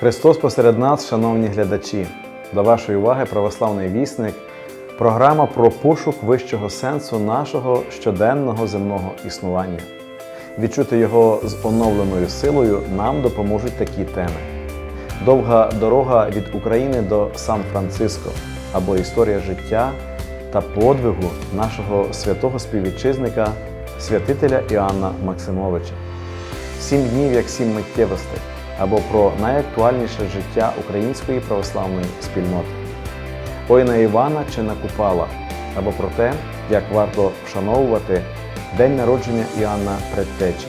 Христос посеред нас, шановні глядачі, до вашої уваги православний вісник, програма про пошук вищого сенсу нашого щоденного земного існування. Відчути його з оновленою силою нам допоможуть такі теми: довга дорога від України до Сан-Франциско або історія життя та подвигу нашого святого співвітчизника, святителя Іоанна Максимовича. Сім днів як сім миттєвостей або про найактуальніше життя української православної спільноти. Ой на Івана чи на Купала або про те, як варто вшановувати день народження Іоанна Предтечі.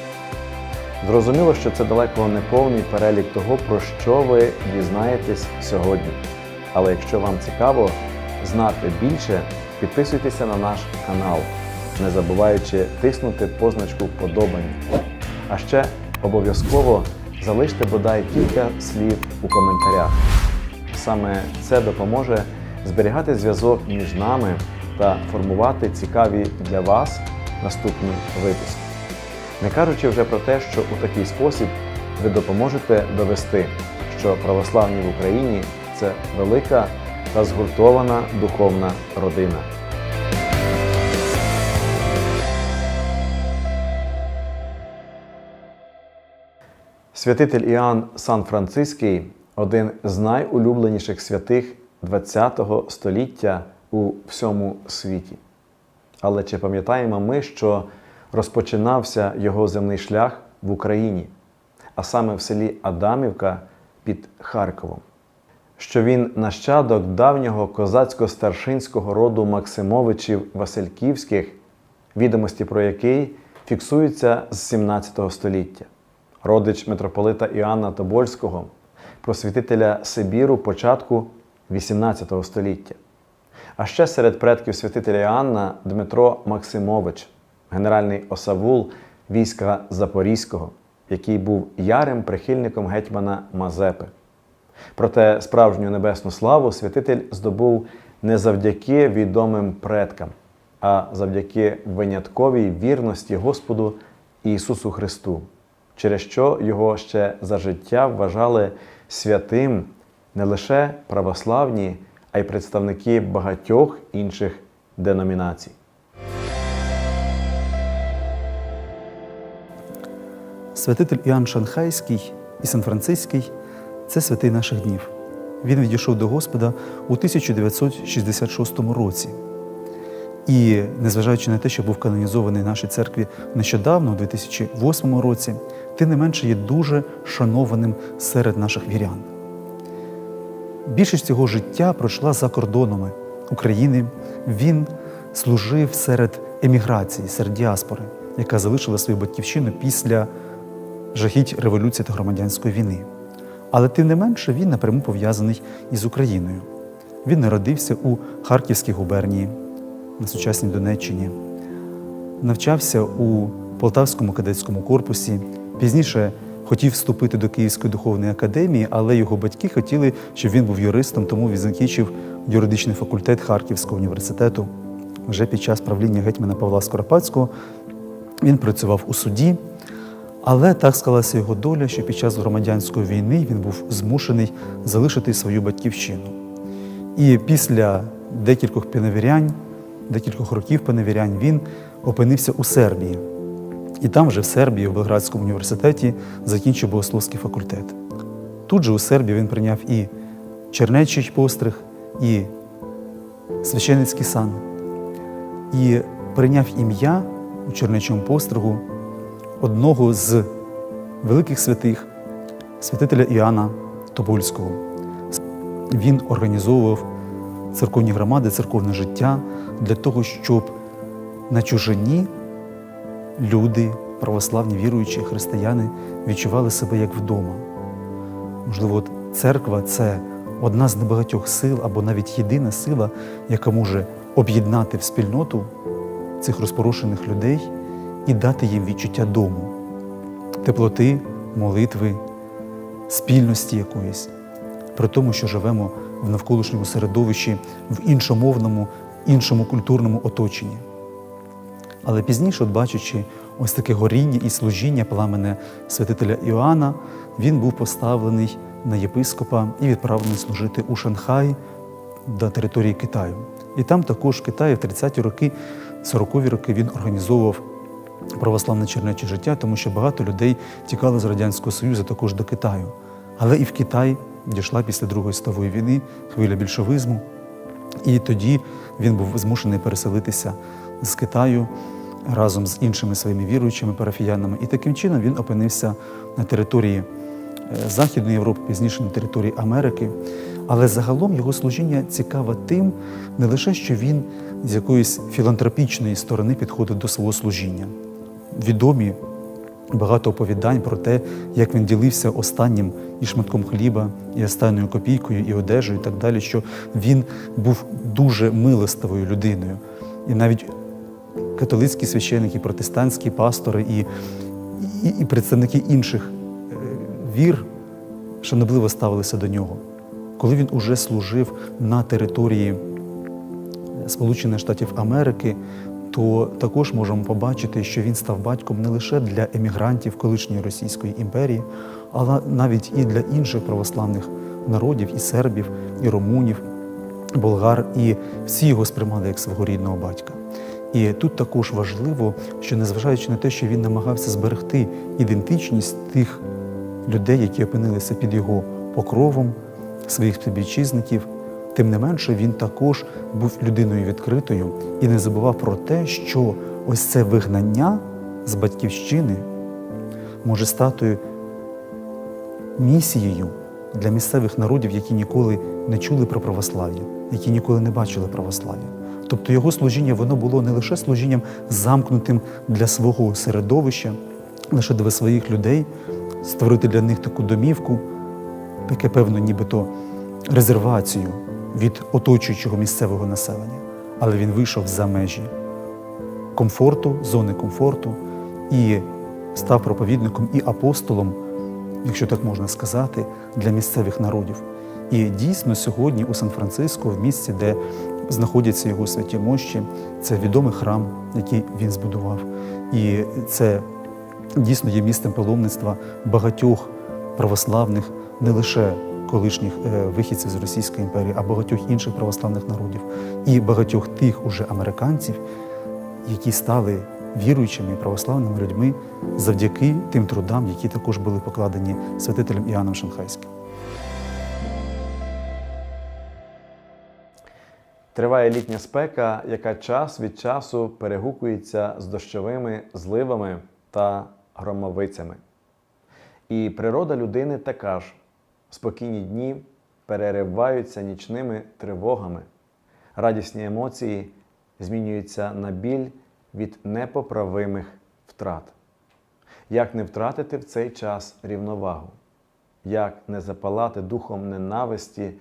Зрозуміло, що це далеко не повний перелік того, про що ви дізнаєтесь сьогодні. Але якщо вам цікаво знати більше, підписуйтеся на наш канал, не забуваючи тиснути позначку вподобання. А ще обов'язково залиште бодай кілька слів у коментарях. Саме це допоможе зберігати зв'язок між нами та формувати цікаві для вас наступні випуски. Не кажучи вже про те, що у такий спосіб ви допоможете довести, що православні в Україні це велика та згуртована духовна родина. Святитель Іоанн Сан-Франциский один з найулюбленіших святих ХХ століття у всьому світі. Але чи пам'ятаємо ми, що розпочинався його земний шлях в Україні, а саме в селі Адамівка під Харковом? Що він нащадок давнього козацько-старшинського роду Максимовичів Васильківських, відомості про який фіксуються з 17 століття, родич митрополита Іоанна Тобольського, просвітителя Сибіру початку 18 століття. А ще серед предків святителя Іоанна Дмитро Максимович, генеральний осавул війська Запорізького, який був ярим прихильником гетьмана Мазепи. Проте справжню небесну славу святитель здобув не завдяки відомим предкам, а завдяки винятковій вірності Господу Ісусу Христу, через що його ще за життя вважали святим не лише православні, а й представники багатьох інших деномінацій. Святитель Іоанн Шанхайський і Сан-Франциський це святий наших днів. Він відійшов до Господа у 1966 році. І, незважаючи на те, що був канонізований в нашій церкві нещодавно, у 2008 році, тим не менше є дуже шанованим серед наших вірян. Більшість цього життя пройшла за кордонами України. Він служив серед еміграції, серед діаспори, яка залишила свою батьківщину після жахіть революції та громадянської війни. Але тим не менше він напряму пов'язаний із Україною. Він народився у Харківській губернії на сучасній Донеччині, навчався у Полтавському кадетському корпусі. Пізніше хотів вступити до Київської духовної академії, але його батьки хотіли, щоб він був юристом, тому він закінчив юридичний факультет Харківського університету. Вже під час правління гетьмана Павла Скоропадського він працював у суді. Але так склалася його доля, що під час громадянської війни він був змушений залишити свою батьківщину. І після декількох поневірянь, декількох років поневірянь, він опинився у Сербії. І там вже в Сербії, в Белградському університеті, закінчив богословський факультет. Тут же у Сербії він прийняв і чернечий постриг, і священицький сан, і прийняв ім'я у чернечому постригу одного з великих святих, святителя Іоанна Тобольського. Він організовував церковні громади, церковне життя для того, щоб на чужині люди, православні віруючі християни, відчували себе як вдома. Можливо, от церква це одна з небагатьох сил або навіть єдина сила, яка може об'єднати в спільноту цих розпорошених людей і дати їм відчуття дому, теплоти, молитви, спільності якоїсь, при тому, що живемо в навколишньому середовищі, в іншомовному, іншому культурному оточенні. Але пізніше, от бачачи ось таке горіння і служіння пламене святителя Іоанна, він був поставлений на єпископа і відправлений служити у Шанхай до території Китаю. І там також в Китаї в 30-ті роки, 40-ві роки він організовував православне чернече життя, тому що багато людей тікали з Радянського Союзу також до Китаю. Але і в Китай дійшла після Другої світової війни хвиля більшовизму, і тоді він був змушений переселитися з Китаю разом з іншими своїми віруючими парафіянами. І таким чином він опинився на території е, Західної Європи, пізніше на території Америки. Але загалом його служіння цікаве тим, не лише що він з якоїсь філантропічної сторони підходив до свого служіння. Відомі багато оповідань про те, як він ділився останнім і шматком хліба, і останньою копійкою, і одежею, і так далі, що він був дуже милостивою людиною. І навіть католицькі священики, протестантські пастори і, і, і представники інших е, вір шанобливо ставилися до нього. Коли він уже служив на території Сполучених Штатів Америки, то також можемо побачити, що він став батьком не лише для емігрантів колишньої Російської імперії, але навіть і для інших православних народів, і сербів, і румунів, болгар, і всі його сприймали як свого рідного батька. І тут також важливо, що незважаючи на те, що він намагався зберегти ідентичність тих людей, які опинилися під його покровом, своїх співвітчизників, тим не менше він також був людиною відкритою і не забував про те, що ось це вигнання з батьківщини може стати місією для місцевих народів, які ніколи не чули про православ'я, які ніколи не бачили православ'я. Тобто його служіння воно було не лише служінням замкнутим для свого середовища, лише для своїх людей, створити для них таку домівку, таке певну нібито резервацію від оточуючого місцевого населення. Але він вийшов за межі комфорту, зони комфорту і став проповідником і апостолом, якщо так можна сказати, для місцевих народів. І дійсно сьогодні у Сан-Франциско, в місці, де знаходяться його святі мощі, це відомий храм, який він збудував. І це дійсно є місцем паломництва багатьох православних, не лише колишніх е, вихідців з Російської імперії, а багатьох інших православних народів і багатьох тих уже американців, які стали віруючими православними людьми завдяки тим трудам, які також були покладені святителем Іоанном Шанхайським. Триває літня спека, яка час від часу перегукується з дощовими зливами та громовицями. І природа людини така ж. Спокійні дні перериваються нічними тривогами. Радісні емоції змінюються на біль від непоправимих втрат. Як не втратити в цей час рівновагу? Як не запалати духом ненависті,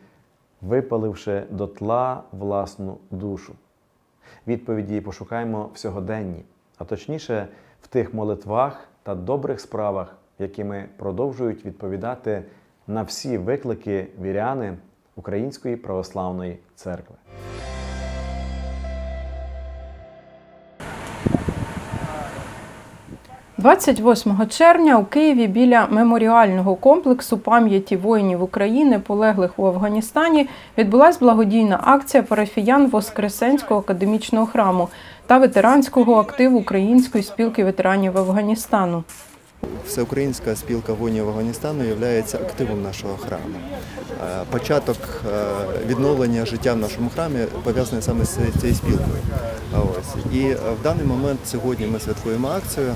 випаливши дотла власну душу? Відповіді пошукаємо в сьогоденні, а точніше в тих молитвах та добрих справах, якими продовжують відповідати на всі виклики віряни Української православної церкви. – 28 червня у Києві біля меморіального комплексу пам'яті воїнів України, полеглих у Афганістані, відбулась благодійна акція парафіян Воскресенського академічного храму та ветеранського активу Української спілки ветеранів Афганістану. Всеукраїнська спілка воїнів Афганістану є активом нашого храму. Е, Початок е, відновлення життя в нашому храмі пов'язаний саме з цією спілкою. Ось. І е, в даний момент сьогодні ми святкуємо акцію,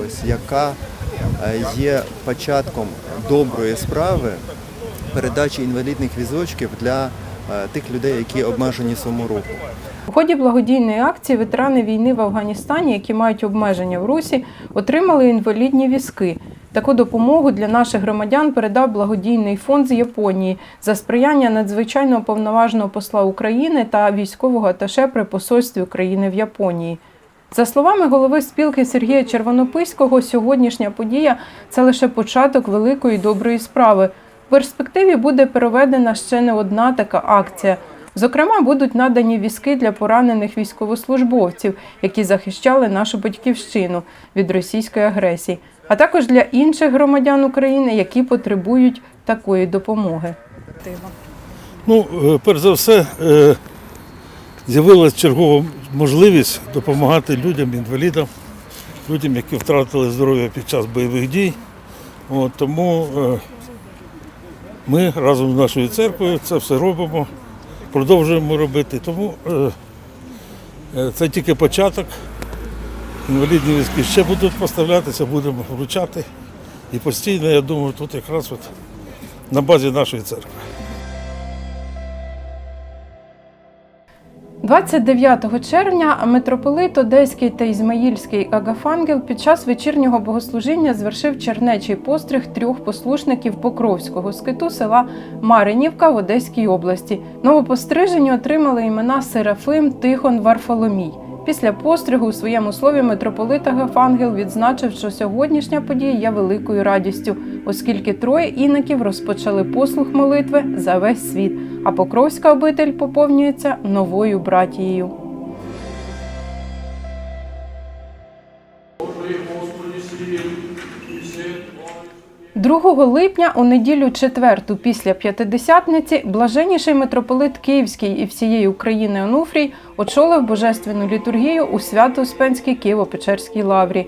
ось, яка є початком доброї справи передачі інвалідних візочків для тих людей, які обмежені в своєму руху. У ході благодійної акції ветерани війни в Афганістані, які мають обмеження в русі, отримали інвалідні візки. Таку допомогу для наших громадян передав благодійний фонд з Японії за сприяння надзвичайного повноважного посла України та військового аташе при посольстві України в Японії. За словами голови спілки Сергія Червонописького, сьогоднішня подія це лише початок великої доброї справи. В перспективі буде проведена ще не одна така акція. Зокрема, будуть надані візки для поранених військовослужбовців, які захищали нашу батьківщину від російської агресії. а також для інших громадян України, які потребують такої допомоги. Ну, е, перш за все, е, з'явилася чергова можливість допомагати людям, інвалідам, людям, які втратили здоров'я під час бойових дій. От, тому е, ми разом з нашою церквою це все робимо, продовжуємо робити. Тому е, е, це тільки початок. Інвалідні візки ще будуть поставлятися, будемо вручати. І постійно, я думаю, тут якраз от на базі нашої церкви. 29 червня митрополит Одеський та Ізмаїльський Агафангел під час вечірнього богослужіння звершив чернечий постриг трьох послушників Покровського скиту села Маринівка в Одеській області. Новопострижені отримали імена Серафим, Тихон, Варфоломій. Після постригу у своєму слові митрополит Гафангел відзначив, що сьогоднішня подія є великою радістю, оскільки троє іноків розпочали послух молитви за весь світ, а Покровська обитель поповнюється новою братією. Другого липня у неділю четверту після п'ятидесятниці блаженніший митрополит Київський і всієї України Онуфрій очолив божественну літургію у Свято-Успенській Києво-Печерській лаврі.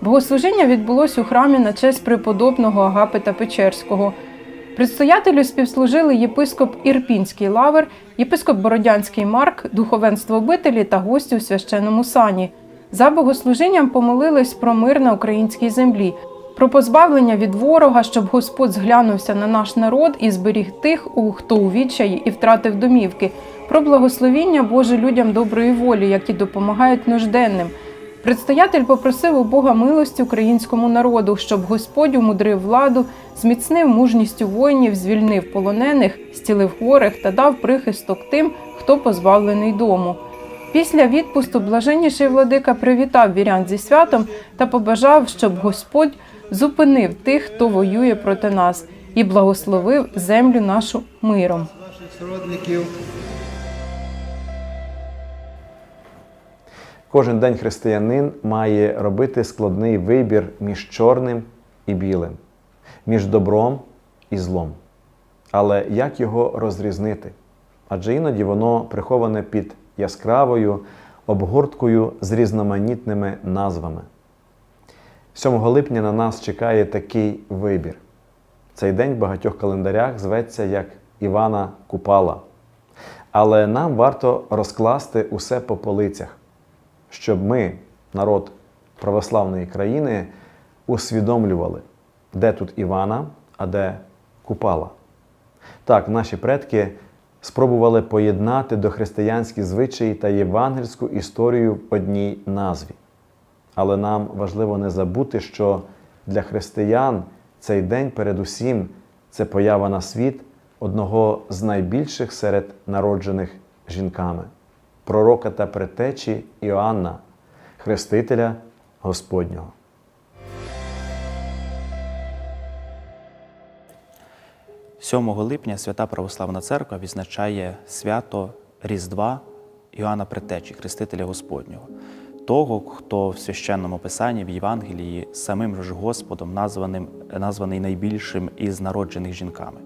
Богослужіння відбулось у храмі на честь преподобного Агапита Печерського. Предстоятелю співслужили єпископ Ірпінський лавр, єпископ Бородянський Марк, духовенство обителі та гості у священному сані. За богослужінням помолились про мир на українській землі, про позбавлення від ворога, щоб Господь зглянувся на наш народ і зберіг тих, у хто у відчаї і втратив домівки, про благословіння Боже людям доброї волі, які допомагають нужденним. Предстоятель попросив у Бога милості українському народу, щоб Господь умудрив владу, зміцнив мужністю воїнів, звільнив полонених, зцілив хворих та дав прихисток тим, хто позбавлений дому. Після відпусту блаженніший владика привітав вірян зі святом та побажав, щоб Господь зупинив тих, хто воює проти нас, і благословив землю нашу миром. Кожен день християнин має робити складний вибір між чорним і білим, між добром і злом. Але як його розрізнити? Адже іноді воно приховане під яскравою обгорткою з різноманітними назвами. 7 липня на нас чекає такий вибір. Цей день в багатьох календарях зветься як Івана Купала. Але нам варто розкласти усе по полицях, щоб ми, народ православної країни, усвідомлювали, де тут Івана, а де Купала. Так, наші предки спробували поєднати дохристиянські звичаї та євангельську історію в одній назві. Але нам важливо не забути, що для християн цей день передусім це поява на світ одного з найбільших серед народжених жінками пророка та предтечі Іоанна, Хрестителя Господнього. – 7 липня Свята Православна Церква відзначає свято Різдва Іоанна Предтечі, Хрестителя Господнього, того, хто в священному писанні в Євангелії самим ж Господом названим, названий найбільшим із народжених жінками.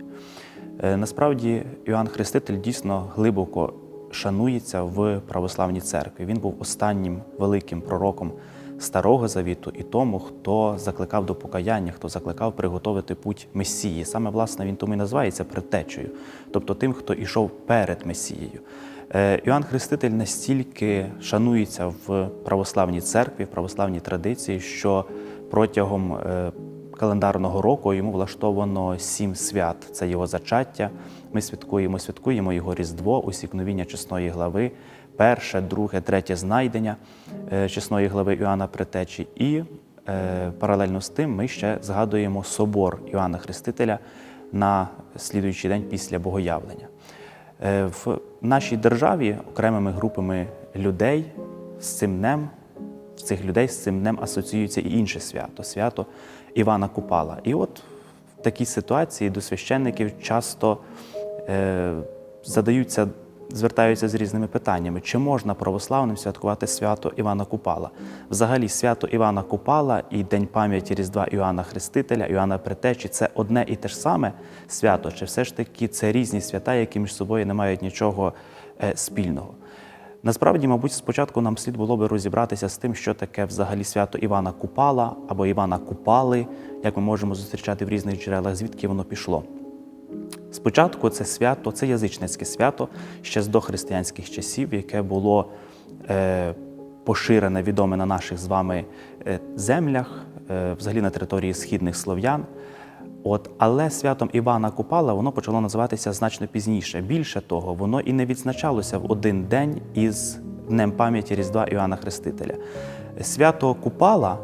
Е, Насправді Іоанн Хреститель дійсно глибоко шанується в православній церкві. Він був останнім великим пророком Старого Завіту і тому, хто закликав до покаяння, хто закликав приготовити путь Месії. Саме власне він тому і називається предтечею, тобто тим, хто йшов перед Месією. Е, Іоанн Хреститель настільки шанується в православній церкві, в православній традиції, що протягом е, календарного року йому влаштовано сім свят. Це його зачаття. Ми святкуємо, святкуємо його Різдво, усікновіння чесної глави, перше, друге, третє знайдення е, чесної глави Іоанна Претечі. І е, паралельно з тим ми ще згадуємо собор Іоанна Хрестителя на слідуючий день після Богоявлення. Е, В нашій державі окремими групами людей з цим днем цих людей з цим днем асоціюється і інше свято свято Івана Купала. І от в такій ситуації до священників часто е, задаються звертаються з різними питаннями: чи можна православним святкувати свято Івана Купала? Взагалі, свято Івана Купала і День пам'яті Різдва Іоанна Хрестителя, Іоанна Претечі це одне і те ж саме свято, чи все ж таки це різні свята, які між собою не мають нічого е, спільного? Насправді, мабуть, спочатку нам слід було би розібратися з тим, що таке взагалі свято Івана Купала або Івана Купали, як ми можемо зустрічати в різних джерелах, звідки воно пішло. Спочатку це свято, це язичницьке свято ще з дохристиянських часів, яке було е, поширене, відоме на наших з вами е, землях, е, взагалі на території східних слов'ян. От, але святом Івана Купала воно почало називатися значно пізніше. Більше того, воно і не відзначалося в один день із Днем пам'яті Різдва Іоанна Хрестителя. Свято Купала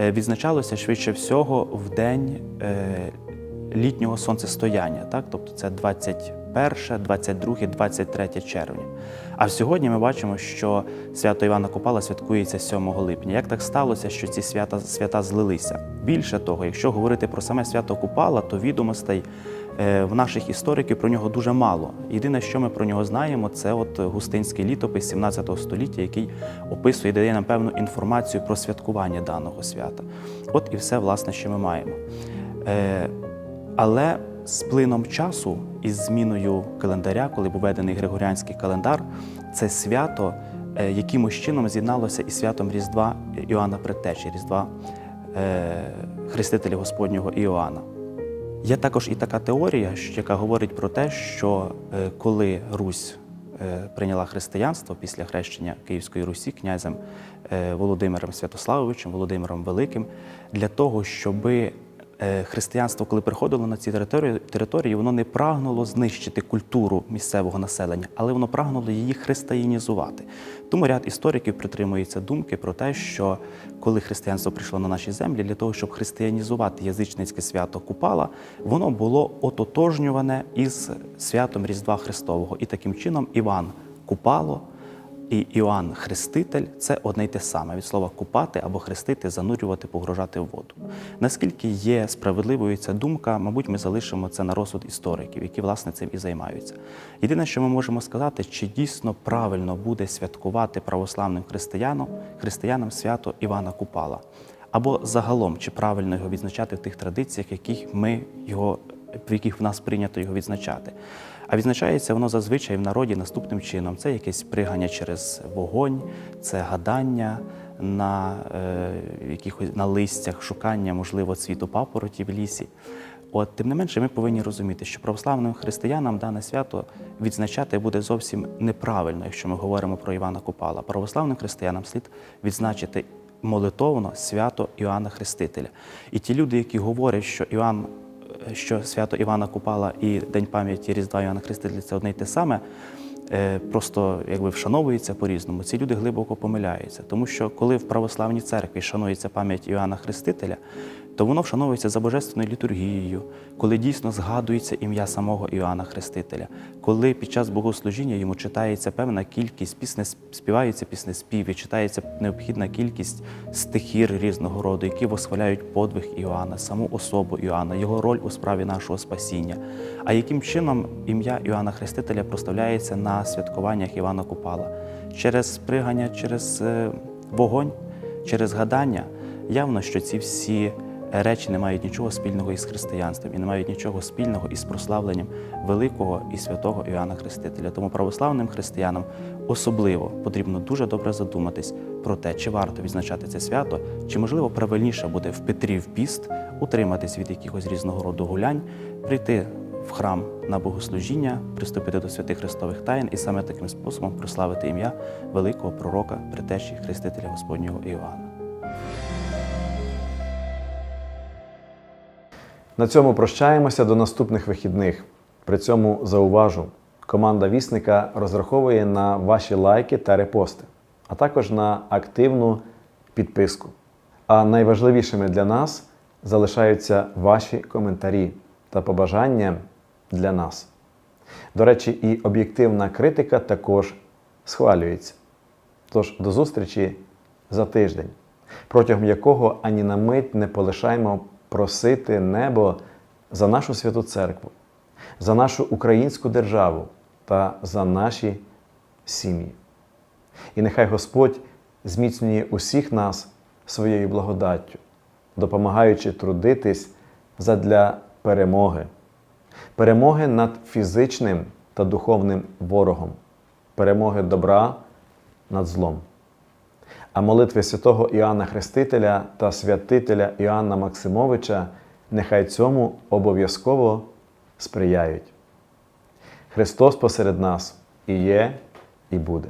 е, відзначалося швидше всього в день е, літнього сонцестояння, так? тобто це 21, 22, 23 червня. А сьогодні ми бачимо, що свято Івана Купала святкується 7 липня. Як так сталося, що ці свята, свята злилися? Більше того, якщо говорити про саме свято Купала, то відомостей е, в наших істориків про нього дуже мало. Єдине, що ми про нього знаємо, це от густинський літопис 17 століття, який описує дає нам певну інформацію про святкування даного свята. От і все, власне, що ми маємо. Але з плином часу із зміною календаря, коли був введений Григоріанський календар, це свято е, якимось чином з'єдналося із святом Різдва Іоанна Предтечі, Різдва е, Хрестителя Господнього Іоанна. Є також і така теорія, яка говорить про те, що е, коли Русь прийняла християнство після хрещення Київської Русі князем Володимиром Святославовичем, Володимиром Великим, для того, щоби християнство, коли приходило на ці території, території, воно не прагнуло знищити культуру місцевого населення, але воно прагнуло її християнізувати. Тому ряд істориків притримується думки про те, що коли християнство прийшло на наші землі, для того, щоб християнізувати язичницьке свято Купала, воно було ототожнюване із святом Різдва Христового. І таким чином Іван Купало і Іоанн Хреститель це одне й те саме від слова купати або хрестити, занурювати, погружати в воду. Наскільки є справедливою ця думка, мабуть, ми залишимо це на розсуд істориків, які власне цим і займаються. Єдине, що ми можемо сказати, чи дійсно правильно буде святкувати православним християнам, християнам свято Івана Купала, або загалом, чи правильно його відзначати в тих традиціях, яких ми його в яких в нас прийнято його відзначати. А відзначається воно зазвичай в народі наступним чином: це якесь пригання через вогонь, це гадання на е, якихось на листях, шукання, можливо, цвіту папороті в лісі. От, тим не менше, ми повинні розуміти, що православним християнам дане свято відзначати буде зовсім неправильно, якщо ми говоримо про Івана Купала. Православним християнам слід відзначити молитовно свято Іоанна Хрестителя. І ті люди, які говорять, що Іоанн що свято Івана Купала і День пам'яті Різдва Івана Хрестителя це одне й те саме, е, просто якби вшановується по-різному. Ці люди глибоко помиляються. Тому що коли в православній церкві шанується пам'ять Іоанна Хрестителя, то воно вшановується за божественною літургією, коли дійсно згадується ім'я самого Іоанна Хрестителя, коли під час богослужіння йому читається певна кількість пісне, співаються піснеспіви, читається необхідна кількість стихір різного роду, які восхваляють подвиг Іоанна, саму особу Іоанна, його роль у справі нашого спасіння. А яким чином ім'я Іоанна Хрестителя проставляється на святкуваннях Івана Купала? Через пригання, через е, вогонь, через гадання. Явно, що ці всі речі не мають нічого спільного із християнством і не мають нічого спільного із прославленням великого і святого Іоанна Хрестителя. Тому православним християнам особливо потрібно дуже добре задуматись про те, чи варто відзначати це свято, чи можливо правильніше буде в Петрів піст утриматись від якихось різного роду гулянь, прийти в храм на богослужіння, приступити до святих Христових таїн і саме таким способом прославити ім'я великого пророка, притечі Хрестителя Господнього Іоанна. На цьому прощаємося до наступних вихідних. При цьому зауважу, команда вісника розраховує на ваші лайки та репости, а також на активну підписку. А найважливішими для нас залишаються ваші коментарі та побажання для нас. До речі, і об'єктивна критика також схвалюється. Тож до зустрічі за тиждень, протягом якого ані на мить не полишаємо просити небо за нашу святу церкву, за нашу українську державу, та за наші сім'ї. І нехай Господь зміцнює усіх нас своєю благодаттю, допомагаючи трудитись задля перемоги, перемоги над фізичним та духовним ворогом, перемоги добра над злом. А молитви святого Іоанна Хрестителя та святителя Іоанна Максимовича нехай цьому обов'язково сприяють. Христос посеред нас і є, і буде.